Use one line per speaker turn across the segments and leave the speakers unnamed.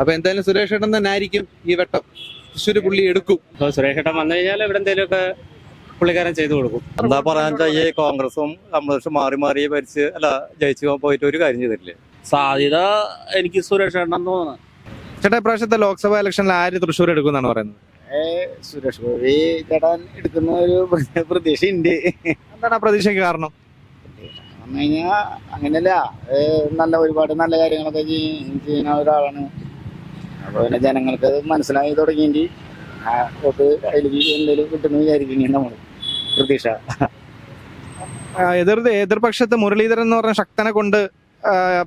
അപ്പൊ എന്തായാലും സുരേഷ് ഏട്ടൻ തന്നെ ആയിരിക്കും ഈ വെട്ടം. തൃശ്ശൂർ പുള്ളി എടുക്കും.
ഇപ്പോൾ സുരേഷ് ഏട്ടൻ വന്നു കഴിഞ്ഞാൽ ഇവിടെ എന്തെങ്കിലുമൊക്കെ പുള്ളിക്കാരൻ ചെയ്തു കൊടുക്കും.
എന്താ പറയാ വെച്ചാൽ ഈ കോൺഗ്രസും കമ്മ്യൂണിസ്റ്റും മാറി മാറി ഭരിച്ച് അല്ല ജയിച്ചു പോയിട്ട് ഒരു കാര്യം ചെയ്തിട്ടില്ലേ?
സാധ്യത എനിക്ക് സുരേഷ് ഏട്ടൻ തോന്നുന്നു.
ചേട്ടാ ഇപ്രാവശ്യത്തെ ലോക്സഭാ ഇലക്ഷനിൽ ആര് തൃശ്ശൂർ എടുക്കുന്നാണ് പറയുന്നത്?
സുരേഷ് ഗോപി ചേട്ടൻ എടുക്കുന്ന ഒരു പ്രതീക്ഷ ഉണ്ട്
എന്താണ് ആ പ്രതീക്ഷയ്ക്ക് കാരണം?
പറഞ്ഞു കഴിഞ്ഞാൽ അങ്ങനെയല്ല. നല്ല ഒരുപാട് നല്ല കാര്യങ്ങളൊക്കെ ചെയ്യുന്ന ഒരാളാണ്. അപ്പൊ പിന്നെ ജനങ്ങൾക്ക് അത് മനസ്സിലായി തുടങ്ങിയെങ്കിൽ ആ വോട്ട് അതിലേക്ക് എന്തെങ്കിലും കിട്ടുമെന്ന് വിചാരിക്കുന്നു നമ്മൾ പ്രതീക്ഷ.
എതിർ എതിർപക്ഷത്ത് മുരളീധരൻ എന്ന് പറഞ്ഞ ശക്തനെ കൊണ്ട്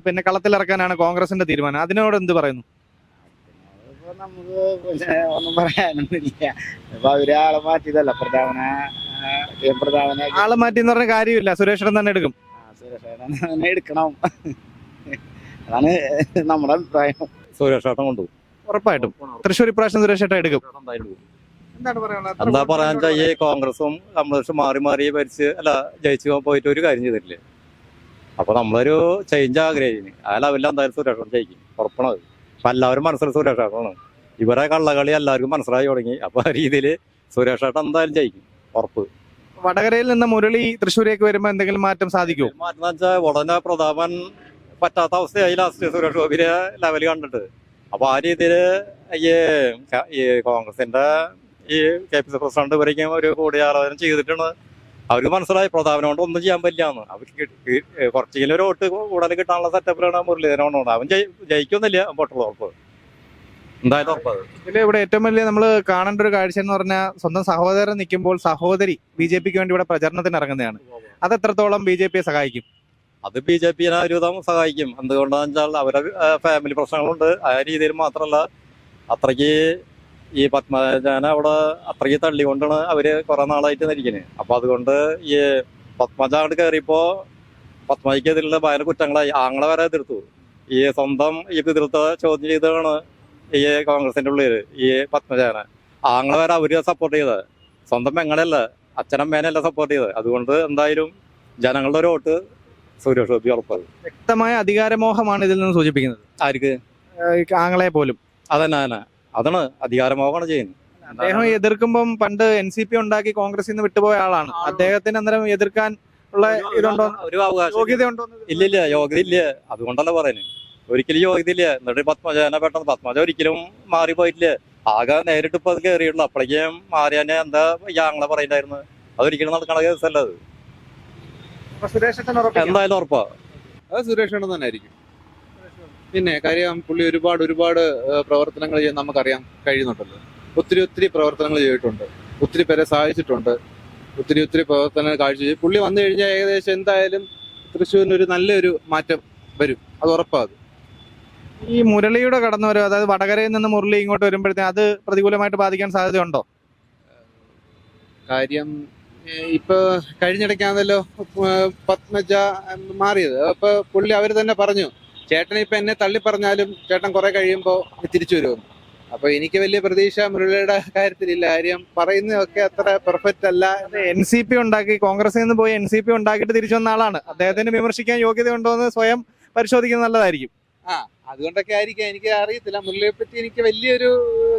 പിന്നെ കളത്തിലിറക്കാനാണ് കോൺഗ്രസിന്റെ തീരുമാനം. അതിനോട് എന്ത് പറയുന്നു?
നമുക്ക് പിന്നെ ഒന്നും പറയാനൊന്നുമില്ല. ഇപ്പൊ അവർ ആളെ മാറ്റിയതല്ല. ജയം പ്രധാന
ആൾ മാറ്റി എന്ന് പറഞ്ഞ കാര്യമില്ല. സുരേഷ് തന്നെ എടുക്കും.
സുരേഷ് തന്നെ എടുക്കണം. അതാണ് നമ്മുടെ അഭിപ്രായം.
സുരേഷ് ഏട്ടൻ കൊണ്ടുപോകും.
ഉറപ്പായിട്ടും. തൃശ്ശൂർ ഇപ്രാവശ്യം സുരേഷ് എടുക്കും. എന്താണ്
എന്താ പറയാന്ന് വെച്ചാൽ ഈ കോൺഗ്രസും കമ്മ്യൂണിസ്റ്റും മാറി മാറി ഭരിച്ച് അല്ല ജയിച്ചു പോയിട്ട് ഒരു കാര്യം ചെയ്തിട്ടില്ലേ? അപ്പൊ നമ്മളൊരു ചേഞ്ച് ആഗ്രഹിക്കുന്നു. ആ ലെവലിൽ എന്തായാലും സുരേഷ് ജയിക്കും. ഉറപ്പണത്. അപ്പൊ എല്ലാവരും മനസ്സിൽ സുരേഷ് ഇവരെ കള്ളകളി എല്ലാവർക്കും മനസ്സിലായി തുടങ്ങി. അപ്പൊ ആ രീതിയിൽ സുരേഷ് ഏട്ടൻ എന്തായാലും ജയിക്കും. ഉറപ്പ്.
വടകരയിൽ നിന്ന് മുരളി തൃശ്ശൂരേക്ക് വരുമ്പോൾ എന്തെങ്കിലും മാറ്റം സാധിക്കും
മാറ്റം വെച്ചാൽ ഉടനെ പ്രതാപൻ പറ്റാത്ത അവസ്ഥയായി ലാസ്റ്റ് സുരേഷ് ഗോപിയെ ലെവൽ കണ്ടിട്ട്. അപ്പൊ ആ രീതിയിൽ ഈ ഈ ഈ കെ പി സി പ്രസിഡന്റ് വരയ്ക്കും ഒരു കൂടിയാലോചന ചെയ്തിട്ടാണ് അവർക്ക് മനസ്സിലായി പ്രതാപനം കൊണ്ട് ഒന്നും ചെയ്യാൻ പറ്റില്ലാന്ന് അവർക്ക് കി- കി- കുറച്ചെങ്കിലും ഒരു വോട്ട് കൂടുതൽ കിട്ടാനുള്ള സെറ്റപ്പിലാണ് കൊണ്ടുപോകുന്നത് അവൻ ജയി- ജയിക്കൊന്നുമില്ല പൊട്ടുള്ള ഉറപ്പ് എന്തായാലും ഉറപ്പത്
ഇതിൽ ഇവിടെ ഏറ്റവും വലിയ നമ്മൾ കാണേണ്ട ഒരു കാഴ്ച എന്ന് പറഞ്ഞാൽ സ്വന്തം സഹോദരൻ നിൽക്കുമ്പോൾ സഹോദരി ബി ജെ പിക്ക് വേണ്ടി ഇവിടെ പ്രചരണത്തിന് ഇറങ്ങുന്നതാണ്. അത് എത്രത്തോളം ബി ജെ പിയെ സഹായിക്കും?
അത് ബി ജെ പിനെ ഒരുവിധം സഹായിക്കും. എന്തുകൊണ്ടാന്ന് വെച്ചാൽ അവരെ ഫാമിലി പ്രശ്നങ്ങളുണ്ട്. ആ രീതിയിൽ മാത്രമല്ല അത്രയ്ക്ക് ഈ പത്മജാന അവിടെ അത്രയ്ക്ക് തള്ളിക്കൊണ്ടാണ് അവർ കുറെ നാളായിട്ട് നിൽക്കുന്നത് അപ്പൊ അതുകൊണ്ട് ഈ പത്മജ അങ്ങോട്ട് കയറിയപ്പോ എതിരുള്ള ഭയങ്കര കുറ്റങ്ങളായി. ആങ്ങളെ വരെ എതിർത്തു. ഈ സ്വന്തം ഈ എതിർത്ത ചോദ്യം ചെയ്തതാണ് ഈ കോൺഗ്രസിന്റെ ഉള്ളിൽ ഈ പത്മജാന. ആങ്ങളെ വരെ അവർ സപ്പോർട്ട് ചെയ്തത്. സ്വന്തം പെങ്ങളെയല്ല അച്ഛനമ്മേനെയല്ല സപ്പോർട്ട് ചെയ്തത്. അതുകൊണ്ട് എന്തായാലും ജനങ്ങളുടെ ഒരു വോട്ട് ഗോപി
വ്യക്തമായ അധികാരമോഹമാണ് ഇതിൽ നിന്ന് സൂചിപ്പിക്കുന്നത്.
ആർക്ക്?
ആങ്ങളെ പോലും.
അതന്നെ അതന്നെ. അതാണ് അധികാരമോഹമാണ് ചെയ്യുന്നത്.
അദ്ദേഹം എതിർക്കുമ്പം പണ്ട് എൻ സി പി ഉണ്ടാക്കി കോൺഗ്രസിൽ നിന്ന് വിട്ടുപോയ ആളാണ്. അദ്ദേഹത്തിന് അന്നേരം എതിർക്കാൻ ഉള്ള ഇതുണ്ടോ?
ഒരു
യോഗ്യതയുണ്ടോ
ഇല്ല. ഇല്ല യോഗ്യത ഇല്ല അതുകൊണ്ടല്ല പറയുന്നത് ഒരിക്കലും യോഗ്യത ഇല്ല എന്നിട്ട് പത്മജനെ പെട്ടെന്ന് പത്മജ ഒരിക്കലും മാറിപ്പോയിട്ടില്ല. ആകെ നേരിട്ട് ഇപ്പൊ അത് കയറിയുള്ളൂ അപ്പോഴേക്കും മാറിയാനെ എന്താ ഈ ആങ്ങളെ പറയണ്ടായിരുന്നു. അതൊരിക്കലും നടക്കണ കേസല്ല അത്. എന്തായാലും ഉറപ്പാ.
അത് സുരേഷ് ഏട്ടൻ തന്നെ ആയിരിക്കും. പിന്നെ കാര്യം പുള്ളി ഒരുപാട് ഒരുപാട് ഏഹ്, പ്രവർത്തനങ്ങൾ ചെയ്യാൻ നമുക്കറിയാൻ കഴിയുന്നുണ്ടല്ലോ. ഒത്തിരി ഒത്തിരി പ്രവർത്തനങ്ങൾ ചെയ്തിട്ടുണ്ട്. ഒത്തിരി പേരെ സഹായിച്ചിട്ടുണ്ട്. ഒത്തിരി ഒത്തിരി പ്രവർത്തനങ്ങൾ കാഴ്ച പുള്ളി വന്നു കഴിഞ്ഞാൽ ഏകദേശം എന്തായാലും തൃശ്ശൂരിന് ഒരു നല്ലൊരു മാറ്റം വരും. അത് ഉറപ്പാണ് ഈ മുരളിയുടെ കടന്നു വരും അതായത് വടകരയിൽ നിന്ന് മുരളി ഇങ്ങോട്ട് വരുമ്പോഴത്തേക്ക് അത് പ്രതികൂലമായിട്ട് ബാധിക്കാൻ സാധ്യതയുണ്ടോ? കാര്യം ഏഹ്, ഇപ്പൊ കഴിഞ്ഞിടയ്ക്കാണല്ലോ പത്മജ മാറിയത്. അപ്പൊ പുള്ളി അവർ തന്നെ പറഞ്ഞു ചേട്ടൻ ഇപ്പൊ എന്നെ തള്ളി പറഞ്ഞാലും ചേട്ടൻ കുറെ കഴിയുമ്പോൾ തിരിച്ചു വരുമെന്ന്. അപ്പൊ എനിക്ക് വലിയ പ്രതീക്ഷ മുരളിയുടെ കാര്യത്തിലില്ല. കാര്യം പറയുന്നതൊക്കെ അത്ര പെർഫെക്റ്റ് അല്ല. എൻ സി പി ഉണ്ടാക്കി കോൺഗ്രസിൽ നിന്ന് പോയി എൻ സി പി ഉണ്ടാക്കിയിട്ട് തിരിച്ചു വന്ന ആളാണ്. അദ്ദേഹത്തിന് വിമർശിക്കാൻ യോഗ്യത ഉണ്ടോ എന്ന് സ്വയം പരിശോധിക്കുന്നത് നല്ലതായിരിക്കും. ആ അതുകൊണ്ടൊക്കെ ആയിരിക്കാം. എനിക്ക് അറിയത്തില്ല. മുരളിയെ പറ്റി എനിക്ക് വലിയൊരു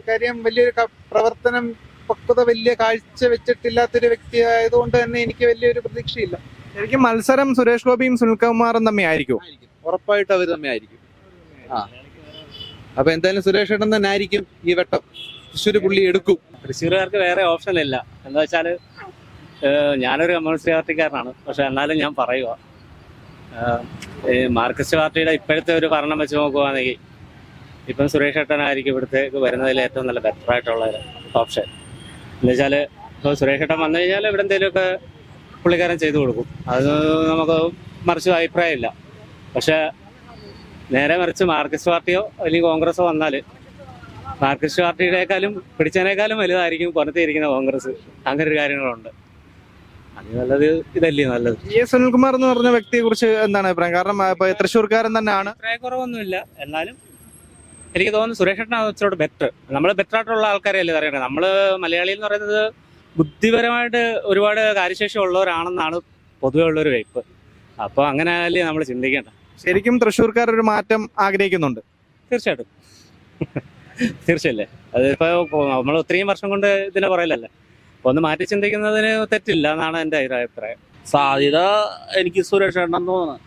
കാര്യം വലിയൊരു പ്രവർത്തനം പക്വത വലിയ കാഴ്ച വെച്ചിട്ടില്ലാത്തൊരു വ്യക്തി ആയതുകൊണ്ട് തന്നെ എനിക്ക് വലിയൊരു പ്രതീക്ഷയില്ല. ശരിക്കും മത്സരം സുരേഷ് ഗോപിയും സുനിൽകുമാറും തമ്മിലായിരിക്കും. ആയിരിക്കും. ഉറപ്പായിട്ടും അവർ തമ്മിലായിരിക്കും. ആ. അപ്പൊ എന്തായാലും സുരേഷ് ഏട്ടൻ തന്നെ ആയിരിക്കും ഈ വട്ടം. തൃശ്ശൂർ പുള്ളി എടുക്കും.
തൃശ്ശൂരുകാർക്ക് വേറെ ഓപ്ഷൻ ഇല്ല. എന്താ വെച്ചാൽ ഞാനൊരു കമ്മ്യൂണിസ്റ്റ് പാർട്ടിക്കാരനാണ്. പക്ഷെ എന്നാലും ഞാൻ പറയുക മാർക്സിസ്റ്റ് പാർട്ടിയുടെ ഇപ്പോഴത്തെ ഒരു ഭരണം വെച്ച് നോക്കുവാണെങ്കിൽ ഇപ്പം സുരേഷ് ഏട്ടനായിരിക്കും ഇവിടുത്തേക്ക് വരുന്നതിൽ ഏറ്റവും നല്ല ബെറ്റർ ആയിട്ടുള്ള ഓപ്ഷൻ എന്ന് വെച്ചാൽ ഇപ്പോൾ സുരേഷ് ഏട്ടൻ വന്നു കഴിഞ്ഞാൽ ഇവിടെ എന്തെങ്കിലുമൊക്കെ പുള്ളിക്കാരൻ ചെയ്തു കൊടുക്കും. അത് നമുക്ക് മറിച്ച് അഭിപ്രായമില്ല. പക്ഷേ നേരെ മറിച്ച് മാർക്സിസ്റ്റ് പാർട്ടിയോ അല്ലെങ്കിൽ കോൺഗ്രസോ വന്നാൽ മാർക്സിസ്റ്റ് പാർട്ടിയുടെക്കാളും പിടിച്ചതിനേക്കാളും വലുതായിരിക്കും പുറത്തിരിക്കുന്ന കോൺഗ്രസ്. അങ്ങനെ ഒരു കാര്യങ്ങളുണ്ട്. അത് നല്ലത് ഇതല്ലേ നല്ലത്.
ഈ സുനിൽകുമാർ എന്ന് പറഞ്ഞ വ്യക്തിയെ കുറിച്ച് എന്താണ് അഭിപ്രായം? കാരണം തൃശ്ശൂർക്കാരൻ തന്നെയാണ്.
അഭിപ്രായക്കുറവൊന്നുമില്ല. എന്നാലും എനിക്ക് തോന്നുന്നു സുരേഷ് ഏട്ടനാണ് ഇച്ചിരി ബെറ്റർ നമ്മൾ ബെറ്റർ ആയിട്ടുള്ള ആൾക്കാരെയല്ലേ അറിയണത് നമ്മൾ മലയാളി എന്ന് പറയുന്നത് ബുദ്ധിപരമായിട്ട് ഒരുപാട് കാര്യശേഷി ഉള്ളവരാണെന്നാണ് പൊതുവെ ഉള്ളൊരു വയ്പ് അപ്പോൾ അങ്ങനെ അല്ലേ നമ്മൾ ചിന്തിക്കേണ്ട?
ശരിക്കും തൃശ്ശൂർക്കാർ ഒരു മാറ്റം ആഗ്രഹിക്കുന്നുണ്ട്.
തീർച്ചയായിട്ടും. തീർച്ചയല്ലേ അതിപ്പോ നമ്മൾ ഒത്തിരിയും വർഷം കൊണ്ട് ഇതിനെ പറയലല്ലേ അപ്പൊ ഒന്ന് മാറ്റി ചിന്തിക്കുന്നതിന് തെറ്റില്ല എന്നാണ് എന്റെ അഭിപ്രായം.
സാധ്യത എനിക്ക് സുരേഷ് ഏട്ടൻ തോന്നുന്നു.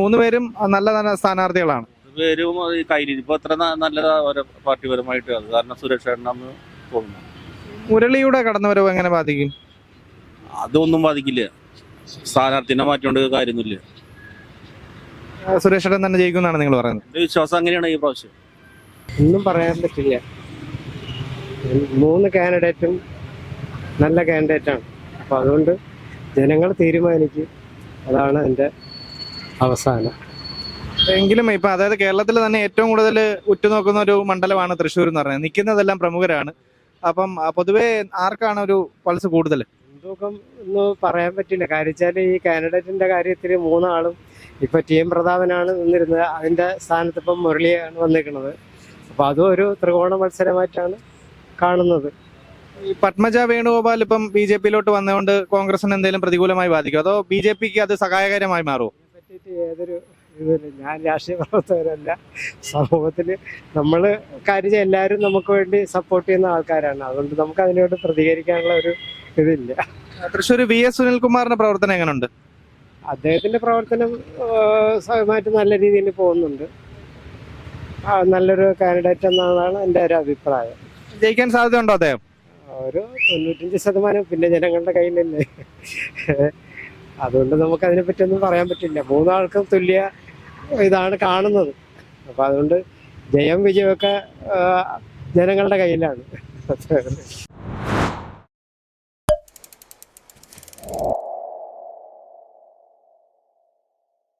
മൂന്ന് പേരും നല്ല നല്ല സ്ഥാനാർത്ഥികളാണ്.
പേരും ഈ ഇപ്പൊ അത്ര നല്ലതാ ഓരോ പാർട്ടിപരമായിട്ട്. അത് കാരണം സുരക്ഷ ഏട്ടനാന്ന് തോന്നുന്നു
മുരളിയുടെ കടന്നുവരവ് എങ്ങനെ ബാധിക്കും?
അതൊന്നും ബാധിക്കില്ല. സ്ഥാനാർത്ഥിനെ മാറ്റിക്കൊണ്ട് കാര്യമൊന്നുമില്ല
ആ, സുരേഷ് ഏട്ടൻ തന്നെ ജയിക്കുമെന്നാണ് നിങ്ങൾ പറയുന്നത്.
എന്റെ വിശ്വാസം അങ്ങനെയാണ് ഈ പ്രാവശ്യം.
ഒന്നും പറയാൻ പറ്റില്ല. മൂന്ന് കാൻഡിഡേറ്റും നല്ല കാൻഡിഡേറ്റാണ്. അപ്പോൾ അതുകൊണ്ട് ജനങ്ങൾ തീരുമാനിക്കും. അതാണ് എന്റെ അവസാനം.
എങ്കിലും ഇപ്പൊ അതായത് കേരളത്തിൽ തന്നെ ഏറ്റവും കൂടുതൽ ഉറ്റുനോക്കുന്ന ഒരു മണ്ഡലമാണ് തൃശ്ശൂർ എന്ന് പറയുന്നത്. നിൽക്കുന്നതെല്ലാം പ്രമുഖരാണ്. അപ്പം പൊതുവെ ആർക്കാണ് ഒരു പൾസ് കൂടുതൽ?
മുൻതൂക്കം എന്ന് പറയാൻ പറ്റില്ല. കാര്യം വെച്ചാൽ ഈ കാൻഡിഡേറ്റിന്റെ കാര്യത്തിൽ മൂന്നാളും ഇപ്പൊ ടി എം പ്രതാപനാണ് നിന്നിരുന്നത്. അതിന്റെ സ്ഥാനത്ത് ഇപ്പം മുരളിയാണ് വന്നിരിക്കുന്നത്. അപ്പൊ അതും ഒരു ത്രികോണ മത്സരമായിട്ടാണ് കാണുന്നത്.
ഈ പത്മജ വേണുഗോപാൽ ഇപ്പം ബി ജെ പിയിലോട്ട് വന്നതുകൊണ്ട് കോൺഗ്രസിന് എന്തെങ്കിലും പ്രതികൂലമായി ബാധിക്കും അതോ ബി ജെ പിക്ക് അത് സഹായകരമായി മാറുമോ?
പറ്റിയിട്ട് ഏതൊരു ഇതില്ല ഞാൻ രാഷ്ട്രീയ പ്രവർത്തകരല്ല. സമൂഹത്തിൽ നമ്മൾ കാര്യം എല്ലാവരും നമുക്ക് വേണ്ടി സപ്പോർട്ട് ചെയ്യുന്ന ആൾക്കാരാണ്. അതുകൊണ്ട് നമുക്ക് അതിനോട് പ്രതികരിക്കാനുള്ള ഒരു ഇതില്ല.
തൃശ്ശൂർ വി എസ് സുനിൽകുമാറിന്റെ പ്രവർത്തനം എങ്ങനെയുണ്ട്
അദ്ദേഹത്തിന്റെ പ്രവർത്തനം സ്വയമായിട്ട് നല്ല രീതിയിൽ പോകുന്നുണ്ട്. നല്ലൊരു കാൻഡിഡേറ്റ് എന്നാണ് എന്റെ ഒരു അഭിപ്രായം.
ജയിക്കാൻ സാധ്യതയുണ്ടോ അദ്ദേഹം?
ഒരു തൊണ്ണൂറ്റഞ്ച് ശതമാനം പിന്നെ ജനങ്ങളുടെ കയ്യിലല്ലേ. അതുകൊണ്ട് നമുക്ക് അതിനെപ്പറ്റി ഒന്നും പറയാൻ പറ്റില്ല. മൂന്നാൾക്കും തുല്യ ഇതാണ് കാണുന്നത്. അപ്പൊ അതുകൊണ്ട് ജയം വിജയമൊക്കെ ജനങ്ങളുടെ കയ്യിലാണ്.